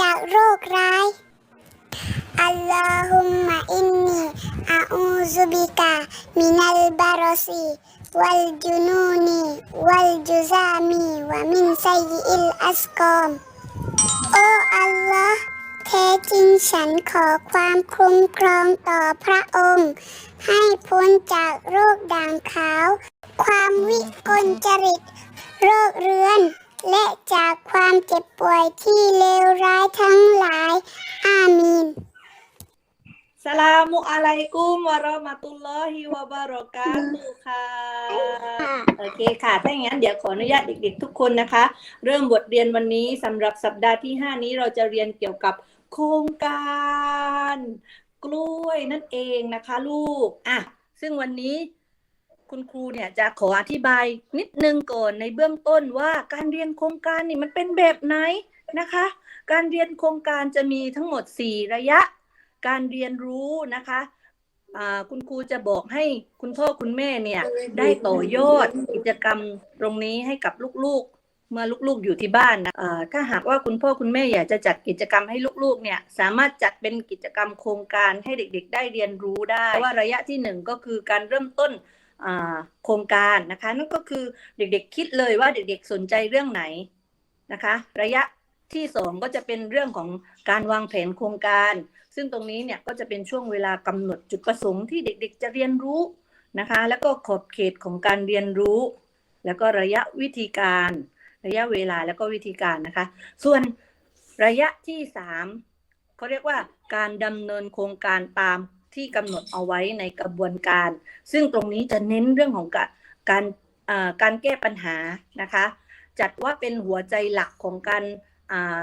จากโรคร้าย อัลลอฮุมมะอินนีอาอูซุบิกะมินัลบารอซีวัลจุนูนีวัลจุซามีวะมินไซอิลอัสกอม โอ้อัลลอฮ์แท้จริงฉันขอความคุ้มครองต่อพระองค์ ให้พ้นจากโรคด่างขาว ความวิกลจริต โรคเรื้อน และจากความเจ็บป่วยที่เลวร้ายทั้งหลาย อามีนสลามุอะลัยกุมวะเราะมะตุลลอฮิวะบารอกาตุค่ะโอเคค่ะ ถ้าอย่างนั้นเดี๋ยวขออนุญาตเด็กๆทุกคนนะคะ เริ่มบทเรียนวันนี้สำหรับสัปดาห์ที่ 5 นี้เราจะเรียนเกี่ยวกับโครงการ กล้วยนั่นเองนะคะ ลูกอะซึ่งวันนี้ คุณครูเนี่ยจะขออธิบายนิดนึงก่อนในเบื้องต้นว่าการเรียนโครงการนี่มันเป็นแบบไหนนะคะ การเรียนโครงการจะมีทั้งหมด 4 ระยะ การเรียนรู้นะคะคุณครูจะบอกให้คุณพ่อคุณแม่เนี่ยได้ต่อยอดกิจกรรมตรงนี้ให้กับลูกๆ เมื่อลูกๆอยู่ที่บ้านนะถ้าหากว่าคุณพ่อคุณแม่อยากจะจัดกิจกรรมให้ลูกๆเนี่ยสามารถจัดเป็นกิจกรรมโครงการให้เด็กๆ ได้เรียนรู้ได้ว่าระยะที่หนึ่งก็คือการเริ่มต้น โครงการนะคะ นั่นก็คือเด็กๆคิดเลยว่าเด็กๆสนใจเรื่องไหนนะคะ ระยะที่สองก็จะเป็นเรื่องของการวางแผนโครงการ ซึ่งตรงนี้เนี่ยก็จะเป็นช่วงเวลากำหนดจุดประสงค์ที่เด็กๆ จะเรียนรู้นะคะ แล้วก็ขอบเขตของการเรียนรู้ แล้วก็ระยะวิธีการ ระยะเวลาแล้วก็วิธีการนะคะ ส่วนระยะที่สามเขาเรียกว่าการดำเนินโครงการตาม ที่กำหนดเอาไว้ในกระบวนการ ซึ่งตรงนี้จะเน้นเรื่องของการการการแก้ปัญหานะคะ จัดว่าเป็นหัวใจหลักของการ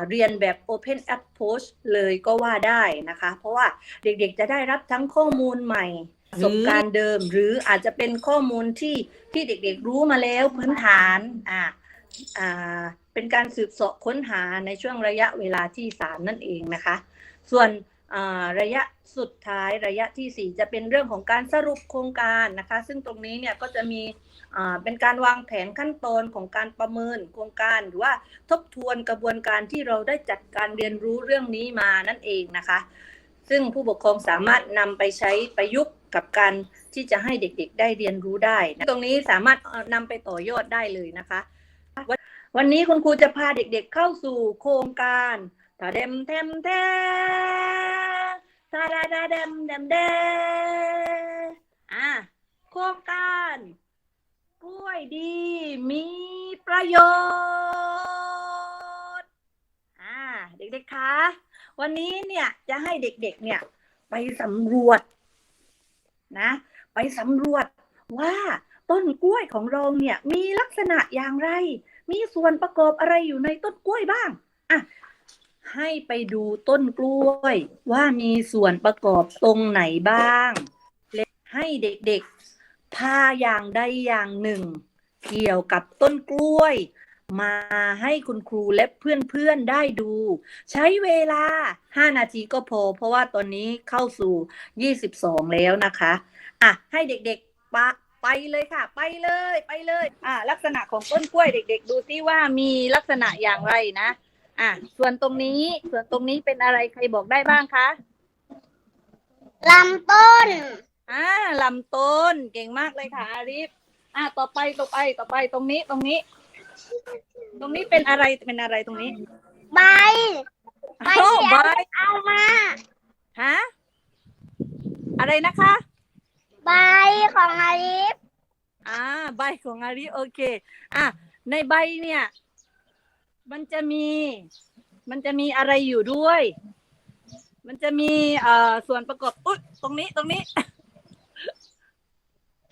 เรียนแบบ Open Approach เลยก็ว่าได้นะคะ เพราะว่าเด็กๆจะได้รับทั้งข้อมูลใหม่ประสบการณ์เดิม หรืออาจจะเป็นข้อมูลที่ที่เด็กๆรู้มาแล้วพื้นฐานอ่าอ่าเป็นการสืบเสาะค้นหาในช่วงระยะเวลาที่สามนั่นเองนะคะ ส่วน ระยะสุดท้ายระยะที่สี่จะเป็นเรื่องของการสรุปโครงการนะคะ ซึ่งตรงนี้เนี่ยก็จะมีเป็นการวางแผนขั้นตอนของการประเมินโครงการหรือว่าทบทวนกระบวนการที่เราได้จัดการเรียนรู้เรื่องนี้มานั่นเองนะคะ ซึ่งผู้ปกครองสามารถนำไปใช้ประยุกต์กับการที่จะให้เด็กๆ ได้เรียนรู้ได้นะตรงนี้สามารถเอานำไปต่อยอดได้เลยนะคะวันวันนี้คุณครูจะพาเด็กๆเข้าสู่โครงการ ตาเดมเทมเทตาดาดาเดมเดมเดอะโครงการกล้วยดีมีประโยชน์อ่าเด็กๆคะวันนี้เนี่ยจะให้เด็กๆเนี่ยไปสำรวจนะไปสำรวจว่าต้นกล้วยของเราเนี่ยมีลักษณะอย่างไร มีส่วนประกอบอะไรอยู่ในต้นกล้วยบ้างอะ ให้ไปดูต้นกล้วยว่ามีส่วนประกอบตรงไหนบ้าง และให้เด็กๆพาอย่างใดอย่างหนึ่ง เกี่ยวกับต้นกล้วย มาให้คุณครูและเพื่อนๆได้ดู ใช้เวลา 5 นาทีก็พอ เพราะว่าตอนนี้เข้าสู่ 22 แล้วนะคะอะให้เด็กๆปะไปเลยค่ะ ไปเลยไปเลย อะลักษณะของต้นกล้วยเด็ก ๆ ดูซิว่ามีลักษณะอย่างไรนะ อะส่วนตรงนี้ส่วนตรงนี้เป็นอะไรใครบอกได้บ้างคะลำต้นอ่าลำต้นเก่งมากเลยค่ะอาริฟอ่าต่อไปต่อไปต่อไปตรงนี้ตรงนี้ ตรงนี้เป็นอะไรเป็นอะไรตรงนี้ใบใบอ้าวที่ใบเอาเอามาฮะอะไรนะคะใบของอาลิฟอ่าใบของอาริฟโอเค อะในใบเนี่ย มันจะมี มันจะมีอะไรอยู่ด้วย มันจะมีเอ่อส่วนประกอบอุ๊ยตรงนี้ตรงนี้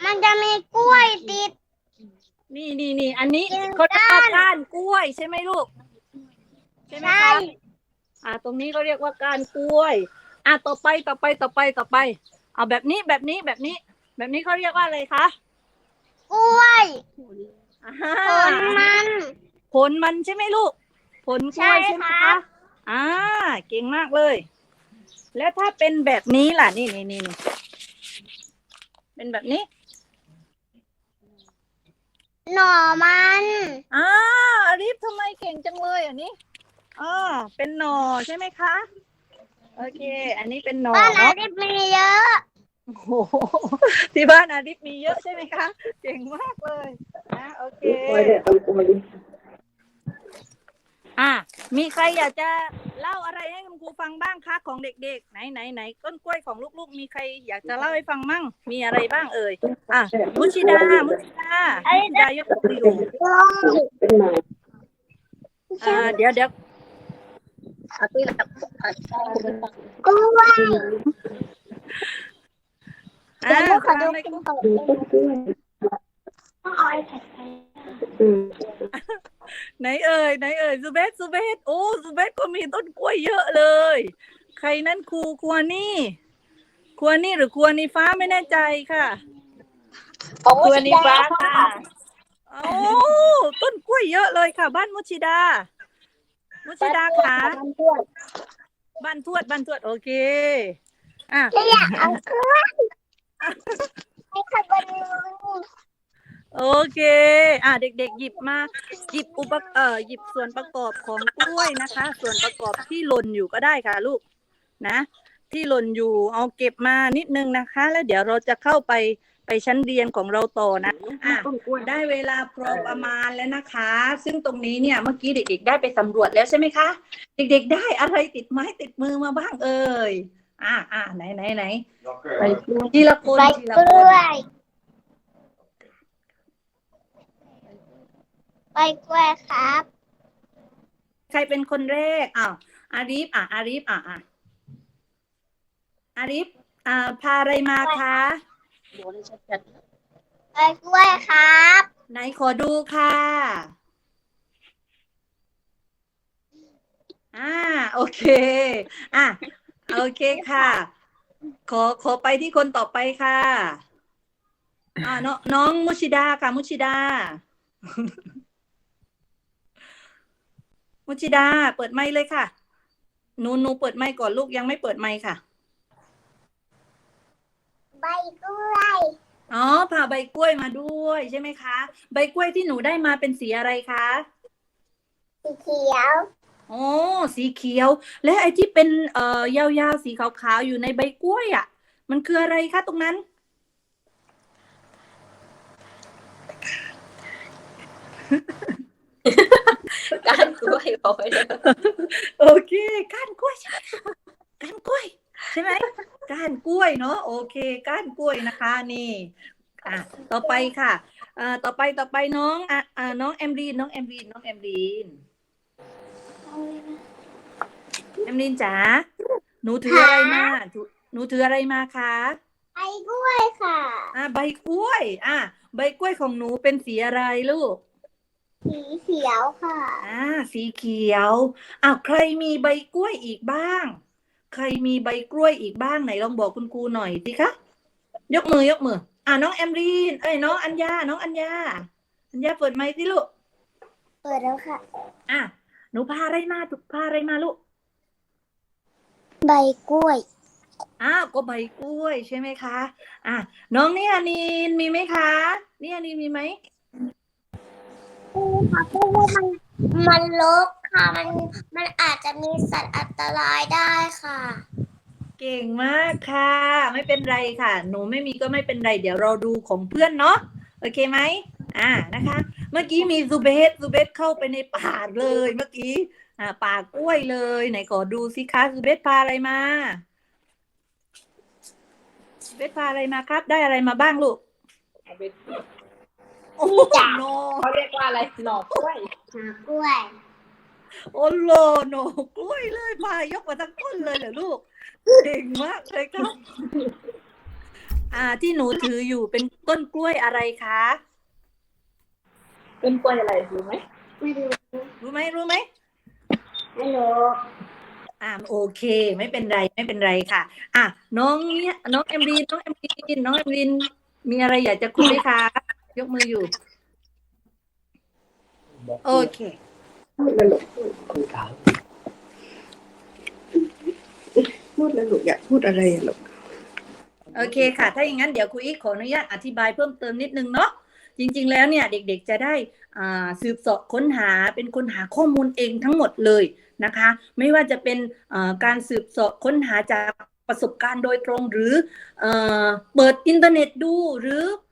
มันจะมีกล้วยติด นี่นี่นี่อันนี้กิ่งเขาเรียกว่าก้าน ก้านกล้วยใช่ไหมลูก ใช่ไหมใช่คะอ่า ตรงนี้เขาเรียกว่าก้านกล้วย อ่าต่อไปต่อไปต่อไปต่อไป เอาแบบนี้แบบนี้แบบนี้ แบบนี้เขาเรียกว่าอะไรคะกล้วยอ่าผลมัน ผลมันใช่ไหมลูก ผลกล้วยใช่ใช่ไหมครัคะบอ่าเก่งมากเลย แล้วถ้าเป็นแบบนี้ล่ะนี่นี่นี่นี่เป็นแบบนี้ หน่อมันอ่าอาริฟทำไมเก่งจังเลยอันนี้อ๋อเป็นหน่อใช่ไหมคะ โอเค อันนี้เป็นหน่อบ้านอาเนาะทิตย์มีเยอะ โอ้โหที่บ้านอาดิบมีเยอะใช่ไหมคะ เก่งมากเลยนะโอเค อะมีใครอยากจะเล่าอะไรให้คุณครูฟังบ้างคะของเด็กๆ ไหนไหนไหนต้นกล้วยของลูกๆ มีใครอยากจะเล่าให้ฟังมั่ง มีอะไรบ้างเอ่ยอะมุชิดา มุชิดามุชิดายกมืออยู่อ่าเดี๋ยวเดี๋ยวกล้วยอ่าเดี๋ยวขอดูสลามอะลัย กิกุนมต่อต้องเอาไอแพดไปไหนเอ่ยไหนเอ่ยซูเบสซูเบสโอ้ซูเบสก็มีต้นกล้วยเยอะเลย ใครนั่นครูครัวนี่ครัวนี่หรือครัวนี่ฟ้าไม่แน่ใจค่ะของครัวนี่ฟ้าค่ะโอ้ต้นกล้วยเยอะเลยค่ะ บ้านมุชิดา มุชิดาค่ะบ้านทวดบ้านทวดโอเคอะจะอยากเอากล้วยให้ขบวน โอเค อะเด็กๆ หยิบมาหยิบอุปกรณ์เอ่อหยิบส่วนประกอบของกล้วยนะคะ ส่วนประกอบที่หล่นอยู่ก็ได้ค่ะลูกนะ ที่หล่นอยู่เอาเก็บมานิดนึงนะคะ แล้วเดี๋ยวเราจะเข้าไปไปชั้นเรียนของเราต่อนะอะได้เวลาพอประมาณแล้วนะคะ ซึ่งตรงนี้เนี่ยเมื่อกี้เด็ก ๆ ได้ไปสำรวจแล้วใช่ไหมคะ เด็ก ๆ ได้อะไรติดไม้ติดมือมาบ้างเอ่ยอะอะไหนไหนไหนทีละคนใบทีละกคล้น วย ใบกล้วยครับ ใครเป็นคนแรกอ้าวอาริฟอะอาริฟอะอะอาริฟอ่าพาอะไรมาคะใบกล้วยครับ ไหนขอดูค่ะ อ่า โอเค อะ โอเคค่ะ ขอ ขอไปที่คนต่อไปค่ะ อ่าน้องน้องมุชิดาค่ะ มุชิดา มุชิดา เปิดไมค์เลยค่ะ หนูหนูเปิดไมค์ก่อนลูกยังไม่เปิดไมค์ค่ะ ใบกล้วย อ๋อผ่าใบกล้วยมาด้วยใช่ไหมคะ ใบกล้วยที่หนูได้มาเป็นสีอะไรคะสีเขียว โอ้สีเขียว และไอ้ที่เป็นเอ่อยาวๆสีขาวๆอยู่ในใบกล้วยอะ มันคืออะไรคะตรงนั้น การกล้วยบอกไปเลยโอเคก้านกล้วยใช่ไหมคะก้านกล้วย ใช่ไหมก้านกล้วยเนาะโอเคก้านกล้วยนะคะนี่อะต่อไปค่ะอ่าต่อไปต่อไปน้องอะอ่าน้องแอมรีนน้องแอมรีนน้องแอมรีนแอมรีนจ๋าหนูถืออะไรมาหนูหนูถืออะไรมาคะใบกล้วยค่ะ อ่าใบกล้วย อ่าใบกล้วยของหนูเป็นสีอะไรลูก สีเขียวค่ะอ่าสีเขียวอ้าวใครมีใบกล้วยอีกบ้าง ใครมีใบกล้วยอีกบ้างไหนลองบอกคุณครูหน่อยสิคะยกมือยกมือ อ่าน้องแอมรีนเอ้ยน้องอัญญาน้องอัญญาอัญญาเปิดไมค์สิลูกเปิดแล้วค่ะ อะหนูพาอะไรมาถูกพาอะไรมาลูกใบกล้วยอ้าวก็ใบกล้วยใช่ไหมคะ อะน้องเนี่ยนีนมีไหมคะเนี่ยนีนมีไหม คูค่ะเพราะว่ามันมันลกค่ะมันมันอาจจะมีสัตว์อันตรายได้ค่ะ เก่งมากค่ะ ไม่เป็นไรค่ะ หนูไม่มีก็ไม่เป็นไร เดี๋ยวเราดูของเพื่อนเนาะโอเคไหมอ่านะคะ เมื่อกี้มีซูเบสซูเบสเข้าไปในป่าเลยเมื่อกี้ อ่าป่ากล้วยเลยไหนขอดูสิคะซูเบสพาอะไรมาซูเบสพาอะไรมาครับ ได้อะไรมาบ้างลูกโอ้ โหโนเขาเรียกว่าอะไรหน่อกล้วยกล้วย โอ้โลโนกล้วยเลยพายกมาทั้งต้นเลยเหรอลูกเก่งมากเลยครับ อ่าที่หนูถืออยู่เป็นต้นกล้วยอะไรคะเป็นกล้วยอะไรรู้ไหมไม่รู้รู้ไหมรู้ไหมไม่รู้อ่าโอเค ไม่เป็นไรไม่เป็นไรค่ะ อะน้องเนี่ยน้องเอ็มรีน้องเอ็มรีน้องเอ็มรีมีอะไรอยากจะคุยไหมคะ ยกมืออยู่ โอเค พูดแล้วลูกพูดพูดแล้วลูกอยากพูดอะไรอะลูกโอเคค่ะ ถ้าอย่างนั้นเดี๋ยวครูอีกขออนุญาตอธิบายเพิ่มเติมนิดนึงเนาะ จริง ๆ แล้วเนี่ยเด็กๆจะได้อ่าสืบเสาะค้นหาเป็นคนหาข้อมูลเองทั้งหมดเลยนะคะ ไม่ว่าจะเป็นอ่าการสืบเสาะค้นหาจากประสบการณ์โดยตรงหรือเอ่อเปิดอินเทอร์เน็ตดูหรือเอ่อ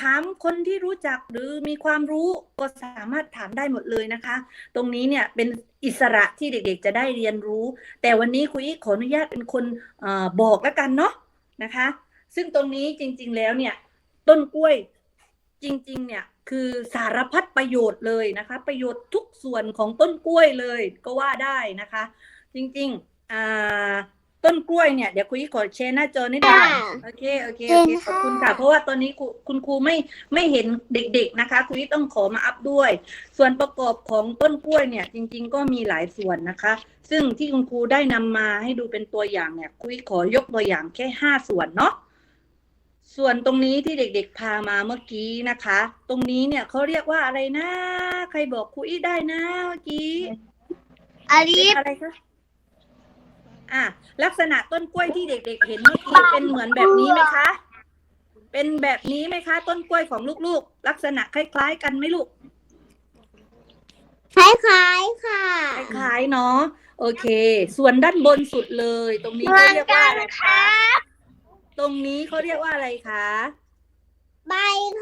ถามคนที่รู้จักหรือมีความรู้ก็สามารถถามได้หมดเลยนะคะ ตรงนี้เนี่ยเป็นอิสระที่เด็กๆจะได้เรียนรู้ แต่วันนี้ครูอีกขออนุญาตเป็นคนออบอกแล้วกันเนาะนะคะ ซึ่งตรงนี้จริงๆแล้วเนี่ยต้นกล้วยจริงๆเนี่ยคือสารพัดประโยชน์เลยนะคะ ประโยชน์ทุกส่วนของต้นกล้วยเลยก็ว่าได้นะคะ จริงๆอ่า ต้นกล้วยเนี่ยเดี๋ยวครูอีกขอแชร์หน้าจอนิดหนึงค่ะโอเคโอเคโอเคขอบคุณค่ะ เพราะว่าตอนนี้ครูคุณครูไม่ไม่เห็นเด็ก ๆนะคะครูอีกต้องขอมาอัพด้วย ส่วนประกอบของต้นกล้วยเนี่ยจริง ๆ ก็มีหลายส่วนนะคะ ซึ่งที่คุณครูได้นำมาให้ดูเป็นตัวอย่างเนี่ยคุยขอยกตัวอย่างแค่ห้าส่วนเนาะส่วนตรงนี้ที่เด็กๆพามาเมื่อกี้นะคะ ตรงนี้เนี่ยเขาเรียกว่าอะไรนะ ใครบอกคุยได้นะเมื่อกี้อาลีเป็นอะไรคะ อะลักษณะต้นกล้วยที่เด็ก ๆ เห็นเมื่อกี้เป็นเหมือนแบบนี้ไหมคะ เป็นแบบนี้ไหมคะ ต้นกล้วยของลูกๆ ลักษณะคล้าย ๆ กันไหมลูก คล้ายๆค่ะคล้ายๆเนาะโอเค ส่วนด้านบนสุดเลย ตรงนี้เขาเรียกว่าอะไรคะตรงนี้เขาเรียกว่าอะไรคะใบ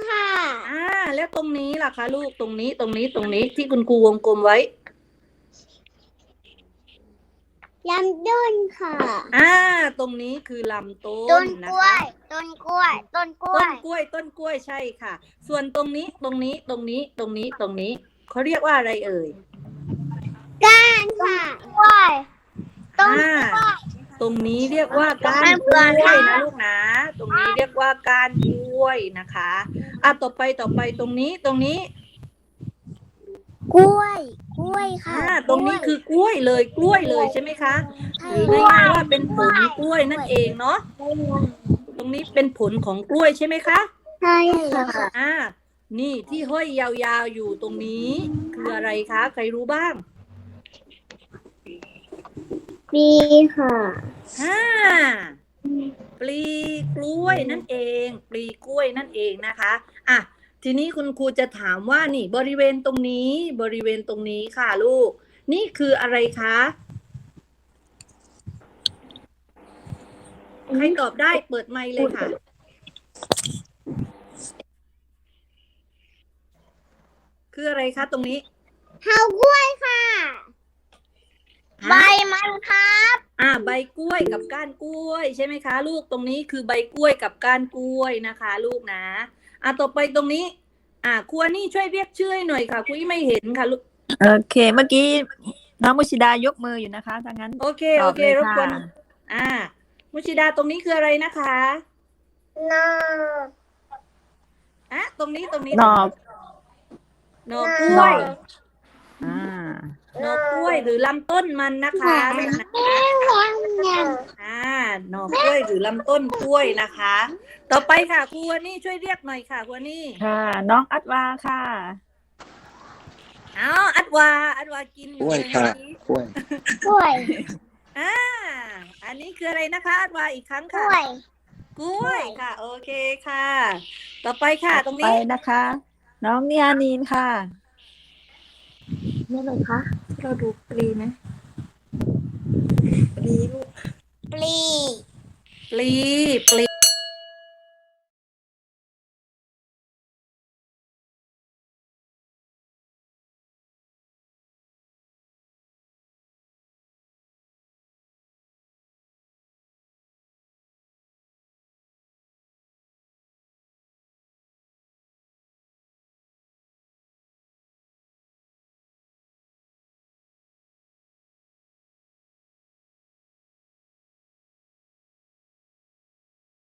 ค่ะ อ่า แล้วตรงนี้ล่ะคะ ลูกตรงนี้ตรงนี้ตรงนี้ที่คุณครูวงกลมไว้ ลำต้นค่ะอ่า ตรงนี้คือลำต้ต้นนนะกล้วย คะ ต้นกล้วย ต้นกล้ต้วนย กล้วยต้นกล้วยใช่ค่ะ ส่วนตรงนี้ตรงนี้ตรงนี้ตรงนี้ตรงนี้เขาเรียกว่าอะไรเอ่ย ก้านค่ะกล้วย ต้นอ่า กล้วย ตรงนี้เรียกว่าก้านก้านกเปลืล้อกวยค่ะนะลูกนะ ตรงนี้เรียกว่าก้านกล้วยนะคะอะต่อไปต่อไปตรงนี้ตรงนี้ กล้วย กล้วยค่ะ อ่าตรงนี้คือกล้วยเลยกล้วยเลยใช่ไหมคะหรือง่ายๆว่าเป็นผลกล้วยนั่นเองเนาะตรงนี้เป็นผลของกล้วยใช่ไหมคะใช่ค่ะอ่า นี่ที่ห้อยยาวๆอยู่ตรงนี้ คืออะไรคะใครรู้บ้าง ปีค่ะห้าปลีกล้วยนั่นเอง ปลีกล้วยนั่นเองนะคะ อะ ทีนี้คุณครูจะถามว่านี่บริเวณตรงนี้บริเวณตรงนี้ค่ะลูก นี่คืออะไรคะใครตอบได้เปิดไมค์เลยค่ะ คืออะไรคะตรงนี้เฮากล้วยค่ะ ใบฮะมันครับ อ่า ใบกล้วยกับก้านกล้วย ใช่ไหมคะ ลูกตรงนี้คือใบกล้วยกับก้านกล้วยนะคะ ลูกนะ อ่าต่อไปตรงนี้ อ่าครัวนี่ช่วยเรียกชื่อให้หน่อยค่ะ คุยไม่เห็นค่ะลูกโอเค เมื่อกี้น้องมุชิดายกมืออยู่นะคะถ้างั้น โอเคตโออบเคเลยรบกวนค่ะอ่า มุชิดาตรงนี้คืออะไรนะคะนออะตรงนี้ตรงนี้หนอบหนอกล้วยอ่าหนอกล้วยหรือลำต้นมันนะคะลูกนะอ่า หน่อกล้วยหรือลำต้นกล้วยนะคะ ต่อไปค่ะครูวานี่ช่วยเรียกหน่อยค่ะครูวานี่ค่ะ น้องอัดวาค่ะ อ้าวอัดวาอัดวากินอกยู่ล้วยเลยค่ะเมื่อกี้กล้วย กล้วยอ่าอันนี้คืออะไรนะคะอัดวาอีกครั้งกค่ะล้วย กล้วยค่ะ โอเคค่ะ ต่อไปค่ะ ตรงไปนี้ นะคะ น้องเนียนีนค่ะ นี่เลยคะ เราดูปลีไหมปลีลูก ปลี ปลีปลี